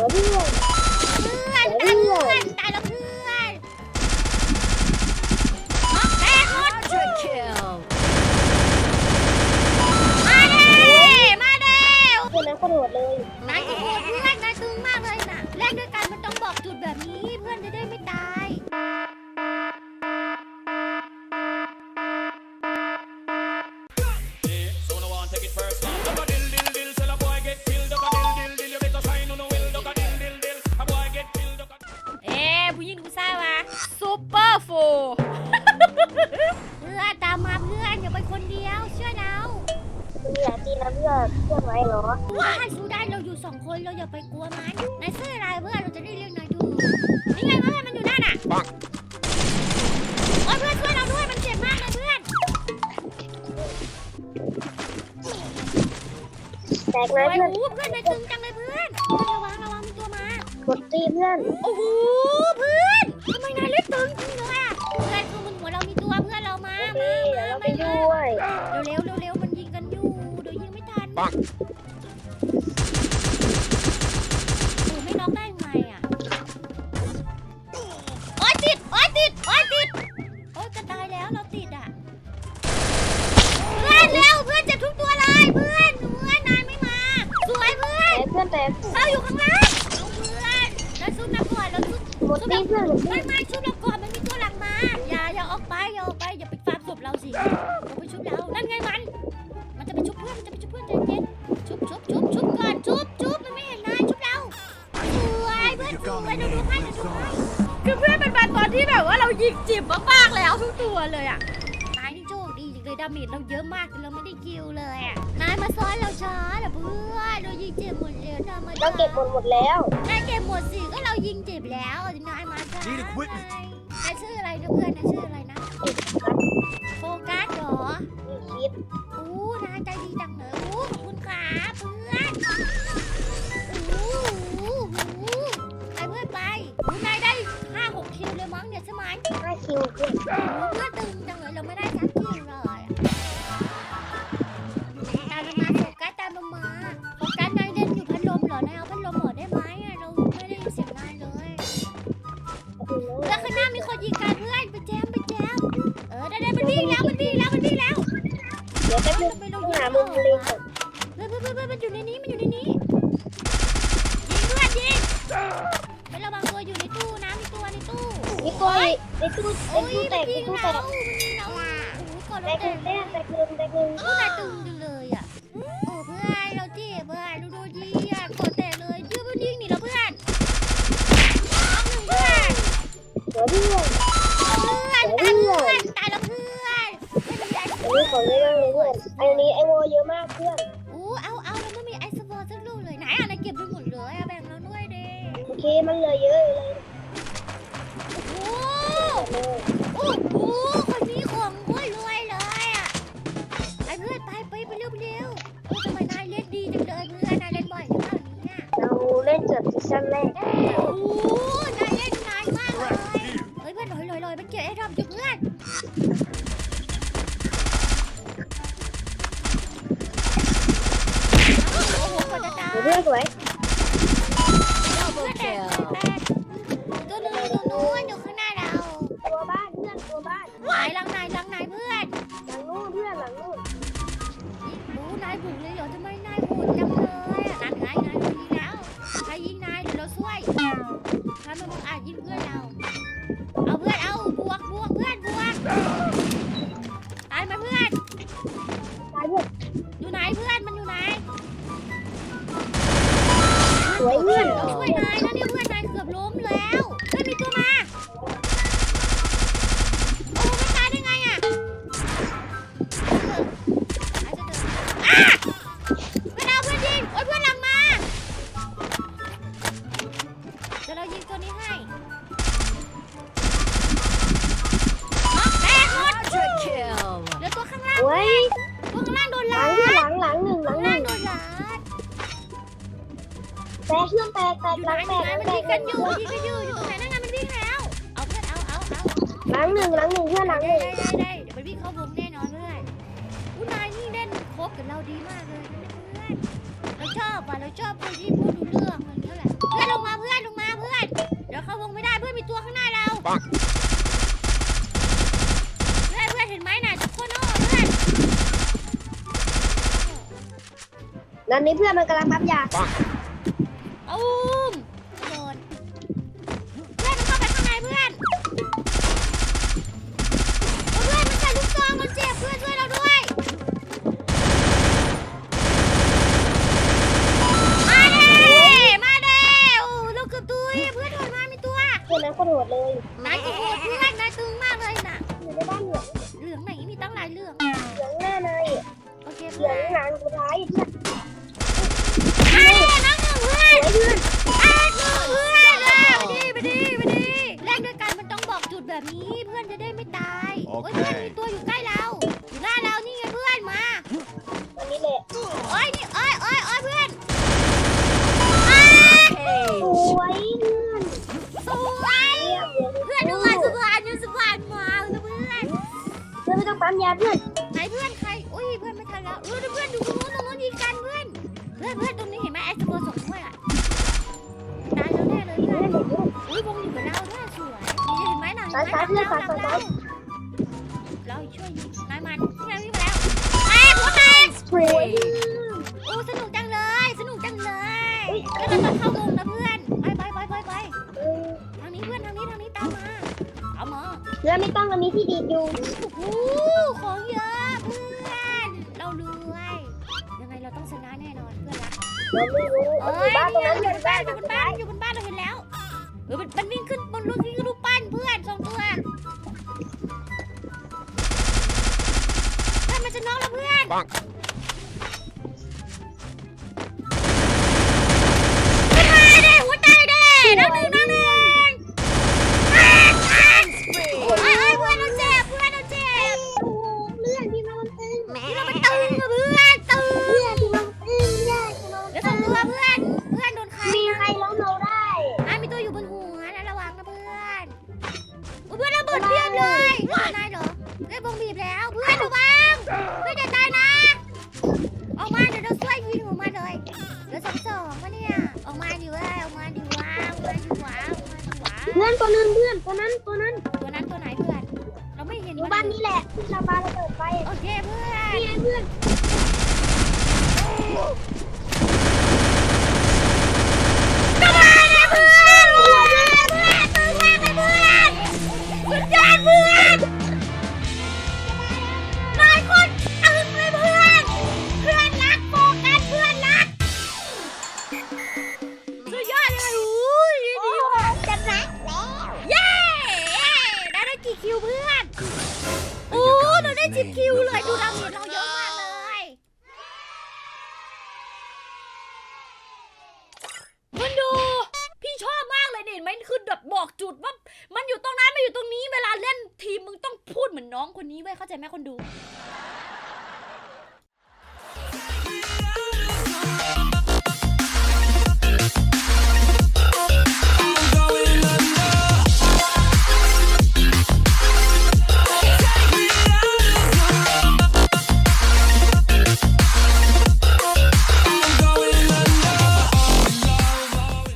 หัวเพื่อนเพื่อนตายเพื่อนตายแล้วเพื่อนน็อกแตกหมด Triple kill. มาเด้มาเด้เพื่อนนั้นก็โหดเลย นายก็โหดเพื่อนนายตึงมากเลยน่ะเล่นด้วยกัน ไว้เหรอว้าสู้ได้เราอยู่สองคนเราอย่าไปกลัวมันนายชื่ออะไรเพื่อนเราจะได้เรียกนายถูกนี่ไงเพื่อนมันอยู่นั่นน่ะปังโอ้ยเพื่อนช่วยเราด้วยมันเจ็บมากเลยเพื่อนแตกโอ้นะยเพื่อนโอ้โหเพื่อนนายตึงจังเลยเพื่อนเพื่อนระวังระวังมีตัวมากดตีเพื่อนโอ้โห ทันปังโอ้ไม่น็อกได้ไงอะโอ้ยติด โอ้ยติด โอ้ยติด โอ้ยจะตายแล้วเราติดอะเพื่อนเร็วเพื่อนเจ็บทุกตัวเลยเพื่อนเพื่อนนายไม่มา สวยเพื่อนแตกเพื่อนแตกเราอยู่ข้างล่างเอาเพื่อนเราซุ่มน้ำก่อนเราซุ่มหมดตีเพื่อนหมดตีไม่ไม่ชุบเราก่อนมันมีตัวหลังมา อย่าอย่าออกไปอย่าออกไปอย่าไปฟาร์มศพเราสิ จิบมากๆแล้วทุกตัวเลยอะนายนี่โชคดีจริงเลยดาเมจเราเยอะมากแต่เราไม่ได้คิวเลยอะนายมาซ้อนเราช้าเหรอเพื่อนเรายิงเจ็บหมดเลยนายมาเราเก็บหมดหมดแล้ว นายเก็บหมดสิก็เรายิงเจ็บแล้วนายมาช้าไงนายชื่ออะไรนะเพื่อนนายชื่ออะไรนะ โฟกัสเหรอมีคลิปอู้นายใจดีจังเลยอู้ขอบคุณครับเพื่อน เพื่อนอู้เพื่อนตึงจังเลยเราไม่ได้สักคิวเลยตามลงมาโฟกัสตามลงมาโฟกัสนายเล่นอยู่พัดลมเหรอนายเอาพัดลมออกได้ไหมอะเราไม่ได้ยินเสียงนายเลยเพื่อนข้างหน้ามีคนยิงกันเพื่อนไปแจมไปแจมเออได้ได้มันวิ่งแล้วมันวิ่งแล้วมันวิ่งแล้วเดี๋ยวแป๊บนึงทำไมเราต้องยิงหาไม่มุอมอกเล็งวะก่อนเพื่อนเพื่อนเพื่อนเพื่อนมันอยู่ในนี้มันอยู่ในนี้ นี่ตัวในตู้ในโอ้ยตู้แตมันกในยิงตู้แตเรากมันยิงเราอะโอ้โหก่อนแตเรากหแตนึ่งกแตกแตกหนึ่งแตกหนึ่งโอ้นายตึงจังเลยอะโอ้เพื่อนเราเจ็บเพื่อนดูดูยิงอะกดแตกเลยเพื่อนมันยิงหนีเราเพื่อนเอาหนึ่งเพื่อนหัวเพื่อนเพื่อนตายเพื่อนตายแล้วเพื่อนอันนี้ของเรื่องเลยเพื่อนอันนี้ไอโวเยอะมากเพื่อนอู้เอาเอาแล้วไม่มีไอซ์บอลสักลูกเลยไหนอะนายเก็บไปหมดเลยอะแบ่งเราด้วยดิโอเคมันเหลยเยอะเลยโอ้ เลยโอ้โหคนนี้ของโคตรรวยเลยอะไอเพื่อนไปไปไปเร็วไปเร็วโอ้ทำไมนายเล่นดีจังเลยเพื่อนนายเล่นบ่อยหรือเปล่าเนี่ยเราเล่นเกือบซีซั่นแรกโอ้นายเล่นนานมากเลยเฮ้ยเพื่อนลอยลอยลอยมันเกี่ยวไอ้รอบจุดเพื่อนโอ้โหกว่าจะตายหัวเพื่อนสวย Double แตก kill. แตกตัวนึงอยู่ตรงนู้นอยู่ข้างหน้ วข้างล่างสวยตัวข้างล่างโดนหลาลังหลังหลังหนึ่งหลังหล่นึ่งงโดนลาแตกเพื่อนแตกแต่หลังอแตยู่กไหนหลังมันแตยิงกันกอยู่ยิงกันอยู่อยู่ตรงไหนนั่นไงมันวิ่งแล้ว เอาเพื่อนเอาเอาเอาหลังหนึ่งหลังหนึ่งเพื่อนหลังหได้นึ่งได้ได้ได้เดี๋ยวมันวิ่งเข้าวงแน่นอนเพื่อนอุ้นายนี่เล่นครบกับเราดีมากเลยเพื่อนเราชอบอะเราชอบคนที่พูดรู้เรื่องอะไรอย่างเงี้ยแหละเพื่อนเรามีตัวข้างหน้าเราปังเพื่อนเพื่อนเห็นไหมนะโคโน่ นั่นนี่เพื่อนมันกำลังปั๊มยา ตูม พื่อนไม่ต้องปั๊มยาเพื่อนไหนเพื่อนใคร อุ้ยเพื่อนไม่ทันแล้วเออเพื่อนดูตรงนู้นตรงนู้นยิงกันเพื่อน เพื่อนเพื่อนตรงนี้เห็นไหมไอ้สปอร์ส่งด้วยอะตายแล้วแน่เลยเพื่อนอุ้ยวงอยู่กับเราด้วยสวยนี่เห็นไหมหนังซ้ายซ้ายเพื่อนซ้ายซ้ายซ้ายเราช่วยยิงนายมันที่นายวิ่งไปแล้วแตกหัวแตก แล้วไม่ต้องเรามีที่ดีดอยู่โอ้โหของเยอะเพื่อน เรารวยยังไงเราต้องชนะแน่นอนเพื่อนรักเราไม่รู้เอ้ยู่บ้านตรงนั้นอยู่บนบ้านอยู่บนบ้านอยู่บนบ้านเราเห็นแล้วเออมันมันวิ่งขึ้นบนรถวิ่งขึ้นรูปปั้นเพื่อนสองตัวเพื่อนมันจะน้องเราเพื่อน นตัวนึงเพื่อนตัวนั้นตัวนั้นตัวนั้นตัวไหนเพื่อน เราไม่เห็นอยู่มับ้านนี้แหละที่เราปาระเบิดไปโอเคเพื่อนนี่ไงเพื่อน คือแบบบอกจุดว่า มันอยู่ตรงนั้นมันอยู่ตรงนี้เวลาเล่นทีมมึงต้องพูดเหมือนน้องคนนี้ไว้ยเข้าใจไหมคนดู